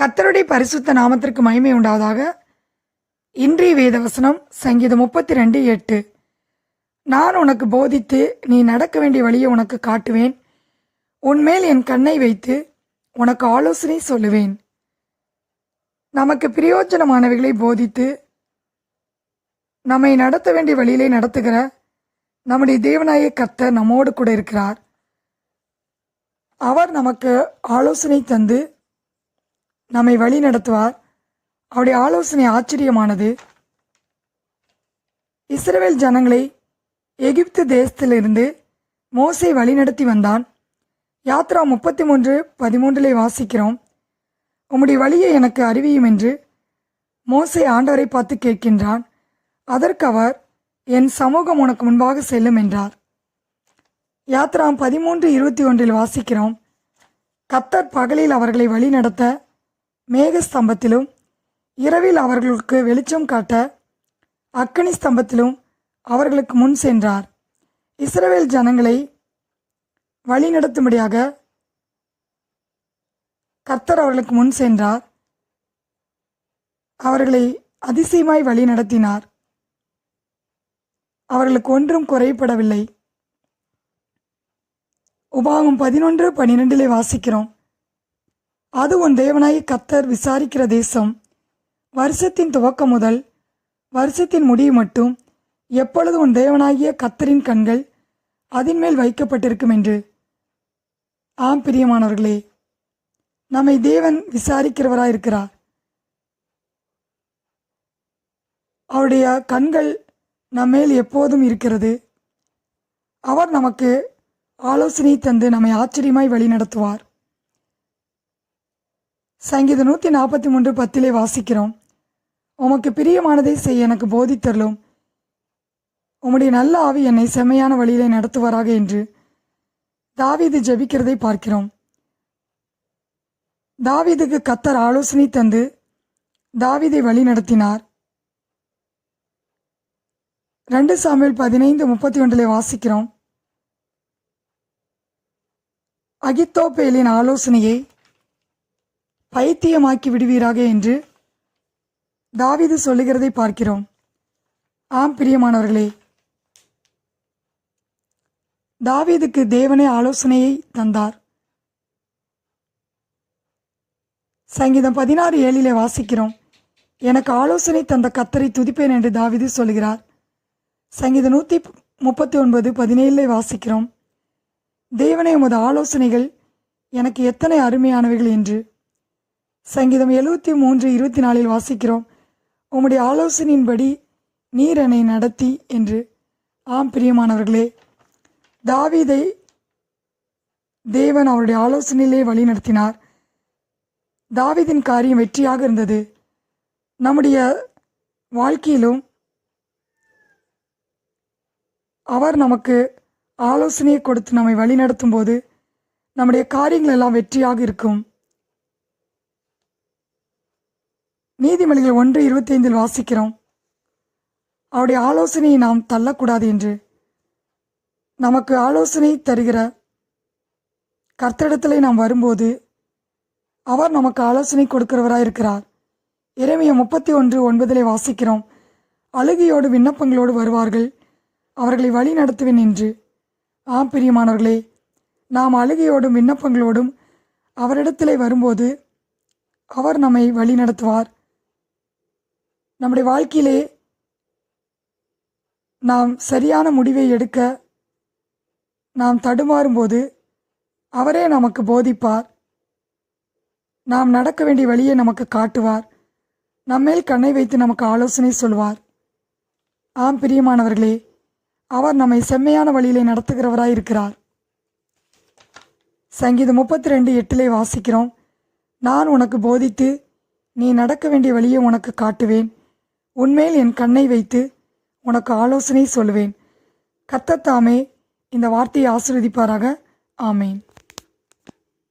கத்தருடைய பரிசுத்த நாமத்திற்கு மகிமை உண்டாவதாக. இன்றைய வேதவசனம் சங்கீதம் முப்பத்தி ரெண்டு எட்டு. நான் உனக்கு போதித்து நீ நடக்க வேண்டிய வழியை உனக்கு காட்டுவேன். உன்மேல் என் கண்ணை வைத்து உனக்கு ஆலோசனை சொல்லுவேன். நமக்கு பிரயோஜனமானவைகளை போதித்து நம்மை நடத்த வேண்டிய வழியிலே நடத்துகிற நம்முடைய தேவனாய கர்த்தர் நம்மோடு கூட இருக்கிறார். அவர் நமக்கு ஆலோசனை தந்து நம்மை வழி நடத்துவார். அவருடைய ஆலோசனை ஆச்சரியமானது. இஸ்ரேல் ஜனங்களை எகிப்து தேசத்திலிருந்து மோசை வழிநடத்தி வந்தான். யாத்ரா முப்பத்தி மூன்று பதிமூன்றிலே வாசிக்கிறோம். உம்முடைய வழியை எனக்கு அறிவியும் என்று மோசை ஆண்டவரை பார்த்து கேட்கின்றான். அதற்கு அவர் என் சமூகம் உனக்கு முன்பாக செல்லும் என்றார். யாத்ரா பதிமூன்று இருபத்தி ஒன்றில் வாசிக்கிறோம். கத்தர் பகலில் அவர்களை வழிநடத்த மேக ஸ்தம்பத்திலும் இரவில் அவர்களுக்கு வெளிச்சம் காட்ட அக்கனி ஸ்தம்பத்திலும் அவர்களுக்கு முன் சென்றார். இஸ்ரவேல் ஜனங்களை வழிநடத்தும்படியாக கர்த்தர் அவர்களுக்கு முன் சென்றார். அவர்களை அதிசயமாய் வழி நடத்தினார் அவர்களுக்கு ஒன்றும் குறைபடவில்லை. உபாகம் பதினொன்று பனிரெண்டிலே வாசிக்கிறோம். அது உன் தேவனாகி கத்தர் விசாரிக்கிற தேசம். வருஷத்தின் துவக்கம் முதல் வருஷத்தின் முடிவு மட்டும் எப்பொழுது உன் தேவனாகிய கத்தரின் கண்கள் அதன் மேல் வைக்கப்பட்டிருக்கும் என்று. ஆம் பிரியமானவர்களே நம்மை தேவன் விசாரிக்கிறவராயிருக்கிறார். அவருடைய கண்கள் நம்மேல் எப்போதும் இருக்கிறது. அவர் நமக்கு ஆலோசனை தந்து நம்மை ஆச்சரியமாய் வழி சங்கீத சங்கீதம் நூற்றி நாற்பத்தி மூன்று பத்திலே வாசிக்கிறோம். உமக்கு பிரியமானதை செய்ய எனக்கு போதித்தரலும் உம்முடைய நல்ல ஆவி என்னை செம்மையான வழியிலே நடத்துவாராக என்று தாவீது ஜெபிக்கிறதை பார்க்கிறோம். தாவீதுக்கு கத்தர் ஆலோசனை தந்து தாவீதை வழி நடத்தினார். ரெண்டு சாமியில் பதினைந்து முப்பத்தி ஒன்றிலே வாசிக்கிறோம். அகித்தோப்பேலின் ஆலோசனையை பைத்தியமாக்கி விடுவீராக என்று தாவீது சொல்லுகிறதை பார்க்கிறோம். ஆம் பிரியமானவர்களே. தாவீதுக்கு தேவனே ஆலோசனையை தந்தார். சங்கீதம் பதினாறு ஏழிலே வாசிக்கிறோம். எனக்கு ஆலோசனை தந்த கத்தரை துதிப்பேன் என்று தாவீது சொல்கிறார். சங்கீதம் நூற்றி முப்பத்தி ஒன்பது பதினேழிலே வாசிக்கிறோம். தேவனே உமது ஆலோசனைகள் எனக்கு எத்தனை அருமையானவைகள் என்று. சங்கீதம் எழுபத்தி மூன்று இருபத்தி நாலில் வாசிக்கிறோம். உம்முடைய ஆலோசனையின்படி நீர் என்னை நடத்தி என்று. ஆம் பிரியமானவர்களே தாவீதை தேவன் அவருடைய ஆலோசனையிலே வழி நடத்தினார் தாவீதின் காரியம் வெற்றியாக இருந்தது. நம்முடைய வாழ்க்கையிலும் அவர் நமக்கு ஆலோசனையை கொடுத்து நம்மை வழிநடத்தும் போது நம்முடைய காரியங்கள் எல்லாம் வெற்றியாக இருக்கும். நீதிமொழிகள் ஒன்று இருபத்தைந்தில் வாசிக்கிறோம். அவருடைய ஆலோசனையை நாம் தள்ளக்கூடாது என்று. நமக்கு ஆலோசனை தருகிற கர்த்தரிடத்திலே நாம் வரும்போது அவர் நமக்கு ஆலோசனை கொடுக்கிறவராக இருக்கிறார் இறைமைய முப்பத்தி ஒன்று ஒன்பதிலே வாசிக்கிறோம். அழுகையோடு விண்ணப்பங்களோடு வருவார்கள். அவர்களை வழி நடத்துவேன் என்று. ஆ பிரியமானவர்களே நாம் அழுகையோடும் விண்ணப்பங்களோடும் அவரிடத்திலே வரும்போது அவர் நம்மை வழி நடத்துவார். நம்முடைய வாழ்க்கையிலே நாம் சரியான முடிவை எடுக்க நாம் தடுமாறும்போது அவரே நமக்கு போதிப்பார். நாம் நடக்க வேண்டிய வழியை நமக்கு காட்டுவார். நம்மேல் கண்ணை வைத்து நமக்கு ஆலோசனை சொல்வார். ஆம் பிரியமானவர்களே அவர் நம்மை செம்மையான வழியிலே நடத்துகிறவராய் இருக்கிறார். சங்கீதம் முப்பத்தி ரெண்டு எட்டிலே வாசிக்கிறோம். நான் உனக்கு போதித்து நீ நடக்க வேண்டிய வழியை உனக்கு காட்டுவேன். உன்மேல் என் கண்ணை வைத்து உனக்கு ஆலோசனை சொல்லுவேன். கத்தத்தாமே இந்த வார்த்தையை ஆசிர்வதிப்பாராக. ஆமேன்.